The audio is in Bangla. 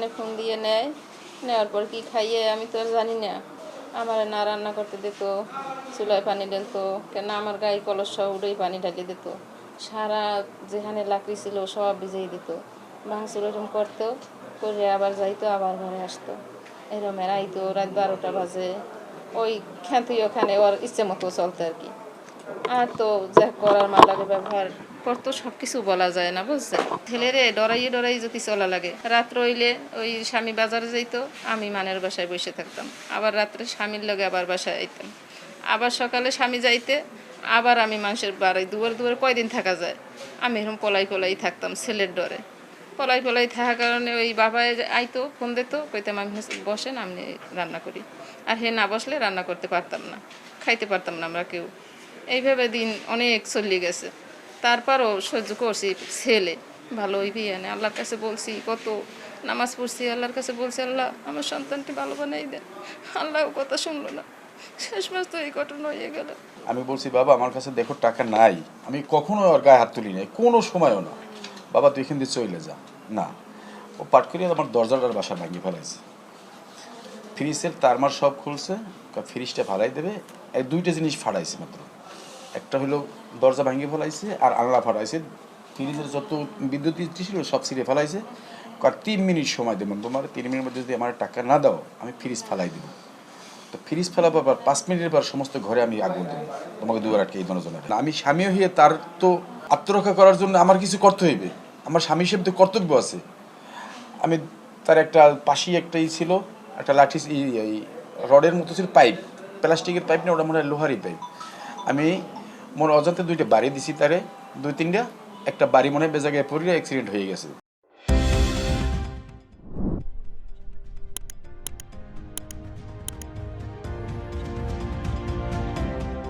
ফোনে ফোন দিয়ে নেয়। নেওয়ার পর কি খাইয়ে আমি তো জানি না। আমার না রান্না করতে দিত, চুলায় পানি ঢেলতো কেন আমার গায়ে কলস সহ উড়েই পানি ঢালিয়ে দিত। সারা যেখানে লাকড়ি ছিল সব ভিজেই দিত। ভাঙচুর এরকম করতো, করে আবার যাইতো, আবার ঘরে আসতো। এরম আইতো রাত বারোটা বাজে। ওই খ্যাতি ওখানে ওর ইচ্ছে মতো চলতো আর কি। আর তো যা করার মালাকে ব্যবহার। করতো সব কিছু বলা যায় না, বুঝছেন? ছেলেরে ডরাইয়ে ডরাই যদি চলা লাগে। রাত্র হইলে ওই স্বামী বাজারে যাইতো, আমি মানের বাসায় বসে থাকতাম। আবার রাত্রে স্বামীর লগে আবার বাসায় আইতাম। আবার সকালে স্বামী যাইতে, আবার আমি মানুষের বাড়ি, দুয়ার দুয়ার কয়দিন থাকা যায়? আমি এরকম পলাই পলাই থাকতাম ছেলের ডরে। পলাই পলাই থাকার কারণে ওই বাবা আইতো, ফোন দিত, কইতাম আমি বসেন, আমি রান্না করি। আর হে না বসলে রান্না করতে পারতাম না, খাইতে পারতাম না আমরা কেউ। এইভাবে দিন অনেক চলে গেছে। তারপরও সহ্য করছি, ছেলে, ভালো ওই বিয়ে নেই আল্লাহর কাছে বলছি, কত নামাজ পড়ছি, আল্লাহর কাছে বলছি, আল্লাহ, আমার সন্তানটি ভালো বানাই দেন। আল্লাহ কথা শুনলো না। শেষ তো এই ঘটনা হয়ে গেল। আমি বলছি, বাবা, আমার কাছে দেখো, টাকা নাই। আমি কখনো ওর গায়ে হাত তুলি নাই কোনো সময়ও না। বাবা, তুই এখান দিয়ে চলে যা। না, ও পাট করিয়ে আমার দরজাটার বাসা ভাঙিয়ে ফেলাইছে। ফ্রিজের তারমার সব খুলছে ফ্রিজটা ফালাই দেবে। দুইটা জিনিস ফাড়াইছে মাত্র। একটা হলো দরজা ভাঙিয়ে ফেলাইছে আর আলনা ফাড়াইছে ফ্রিজের যত বিদ্যুৎ ছিল সব ছিঁড়ে ফেলাইছে। কয়, তিন মিনিট সময় দেবেন তোমার, তিন মিনিটের মধ্যে যদি আমার টাকা না দাও, আমি ফ্রিজ ফেলাই দেবো। তো ফ্রিজ ফেলাবার পর পাঁচ মিনিটের পর সমস্ত ঘরে আমি আগুন দেবো। তোমাকে দুবার আটকে এই জন্য আমি স্বামী হয়ে তার তো আত্মরক্ষা করার জন্য আমার কিছু করতে হইবে। আমার স্বামী হিসেবে তো কর্তব্য আছে। আমি তার একটা পাশেই একটাই ছিল, একটা লাঠি রডের মতো ছিল পাইপ, প্লাস্টিকের পাইপ না, ওটা মনে হয় লোহারই পাইপ। আমি মনে অজান্তে দুইটা বাড়ি দিছি তারে, দুই তিনটা, একটা বাড়ি মনে বেজাগায় পড়লে অ্যাক্সিডেন্ট হয়ে গেছে।